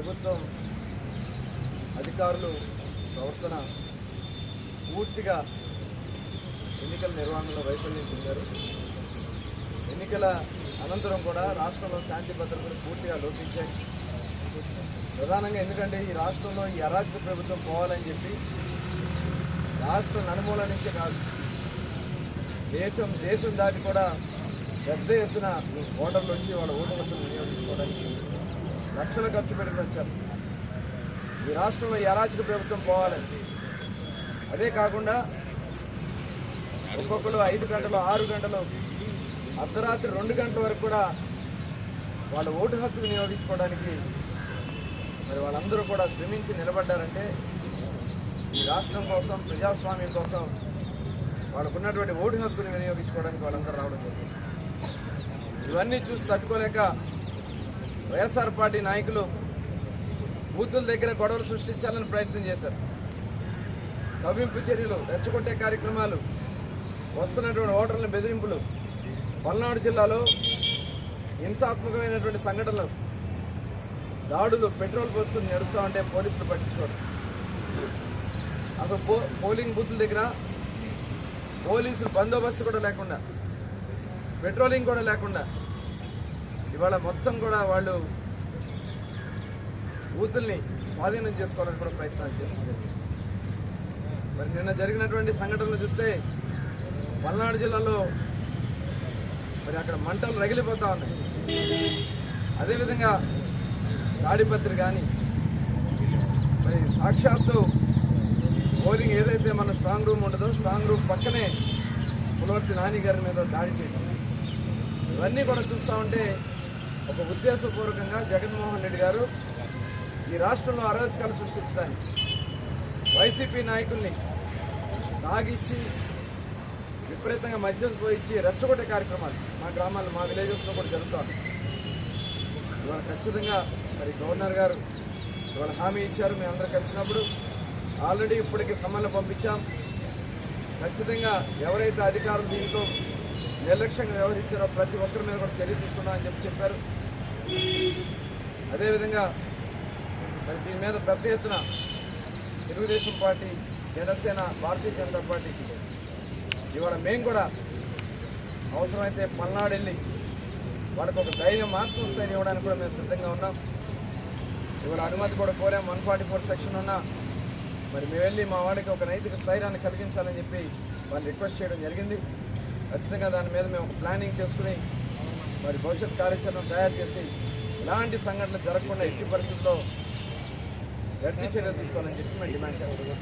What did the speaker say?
ప్రభుత్వం అధికారులు ప్రవర్తన పూర్తిగా ఎన్నికల నిర్వహణలో వైఫల్యం చెందారు. ఎన్నికల అనంతరం కూడా రాష్ట్రంలో శాంతి భద్రతలు పూర్తిగా లోపించాయి. ప్రధానంగా ఎందుకంటే ఈ రాష్ట్రంలో ఈ అరాజక ప్రభుత్వం పోవాలని చెప్పి రాష్ట్ర నలుమూల నుంచే కాదు దేశం దేశం దాటి కూడా పెద్ద ఎత్తున ఓటర్లు వచ్చి వాళ్ళ ఓటు హక్కును వినియోగించుకోవడానికి లక్షలు ఖర్చు పెట్టుకుని వచ్చారు ఈ రాష్ట్రంలో ఈ అరాచక ప్రభుత్వం పోవాలని అదే కాకుండా ఒక్కొక్కరు ఐదు గంటలు ఆరు గంటలు అర్ధరాత్రి రెండు గంటల వరకు కూడా వాళ్ళ ఓటు హక్కు వినియోగించుకోవడానికి మరి వాళ్ళందరూ కూడా శ్రమించి నిలబడ్డారంటే ఈ రాష్ట్రం కోసం ప్రజాస్వామ్యం కోసం వాళ్ళకున్నటువంటి ఓటు హక్కుని వినియోగించుకోవడానికి వాళ్ళందరూ రావడం జరిగింది ఇవన్నీ చూసి తట్టుకోలేక వైఎస్ఆర్ పార్టీ నాయకులు బూతుల దగ్గర గొడవలు సృష్టించాలని ప్రయత్నం చేశారు. కవ్వింపు చర్యలు రెచ్చగొట్టే కార్యక్రమాలు వస్తున్నటువంటి ఓటర్ల బెదిరింపులు పల్నాడు జిల్లాలో హింసాత్మకమైనటువంటి సంఘటనలు దాడులు పెట్రోల్ పోసుకుని నడుస్తూ ఉంటే పోలీసులు పట్టించుకోరు. అసలు పో పోలింగ్ బూతుల దగ్గర పోలీసులు బందోబస్తు కూడా లేకుండా పెట్రోలింగ్ కూడా లేకుండా ఇవాళ మొత్తం కూడా వాళ్ళు బూతుల్ని స్వాధీనం చేసుకోవడానికి కూడా ప్రయత్నాలు చేస్తుంది మరి నిన్న జరిగినటువంటి సంఘటనలు చూస్తే పల్నాడు జిల్లాలో మరి అక్కడ మంటలు రగిలిపోతా ఉన్నాయి. అదేవిధంగా తాడిపత్రి కానీ మరి సాక్షాత్తు పోలింగ్ ఏదైతే మన స్ట్రాంగ్ రూమ్ ఉంటుందో స్ట్రాంగ్ రూమ్ పక్కనే పులవర్తి నాని గారి మీద దాడి చేయడం. ఇవన్నీ కూడా చూస్తూ ఉంటే ఒక ఉద్దేశపూర్వకంగా జగన్మోహన్ రెడ్డి గారు ఈ రాష్ట్రంలో అరాచకాలు సృష్టించడానికి వైసీపీ నాయకుల్ని తాగిచ్చి విపరీతంగా మద్యం పోయించి రెచ్చగొట్టే కార్యక్రమాలు మా గ్రామాల్లో మా విలేజెస్లో కూడా జరుగుతారు ఇవాళ ఖచ్చితంగా మరి గవర్నర్ గారు ఇవాళ హామీ ఇచ్చారు మేము అందరం కలిసినప్పుడు ఆల్రెడీ ఇప్పటికి సమ్మన్లు పంపించాం. ఖచ్చితంగా ఎవరైతే అధికారులు దీంతో నిర్లక్ష్యంగా వ్యవహరించారో ప్రతి ఒక్కరి మీద కూడా చర్య తీసుకున్నామని చెప్పి చెప్పారు. అదేవిధంగా మరి దీని మీద పెద్ద ఎత్తున తెలుగుదేశం పార్టీ జనసేన భారతీయ జనతా పార్టీ ఇవాళ మేము కూడా అవసరమైతే పల్నాడు వెళ్ళి వాళ్ళకు ఒక ధైర్యం ఆత్మస్థైర్యం ఇవ్వడానికి కూడా మేము సిద్ధంగా ఉన్నాం. ఇవాళ అనుమతి కూడా కోరాం. వన్ ఫార్టీ ఫోర్ సెక్షన్ ఉన్నా మరి మేము వెళ్ళి మా వాడికి ఒక నైతిక స్థైర్యాన్ని కలిగించాలని చెప్పి వాళ్ళు రిక్వెస్ట్ చేయడం జరిగింది. ఖచ్చితంగా దాని మీద మేము ఒక ప్లానింగ్ చేసుకుని మరి భవిష్యత్ కార్యాచరణ తయారు చేసి ఇలాంటి సంఘటనలు జరగకుండా ఎట్టి పరిస్థితుల్లో గట్టి చర్యలు తీసుకోవాలని చెప్పి మేము డిమాండ్ చేస్తున్నాం.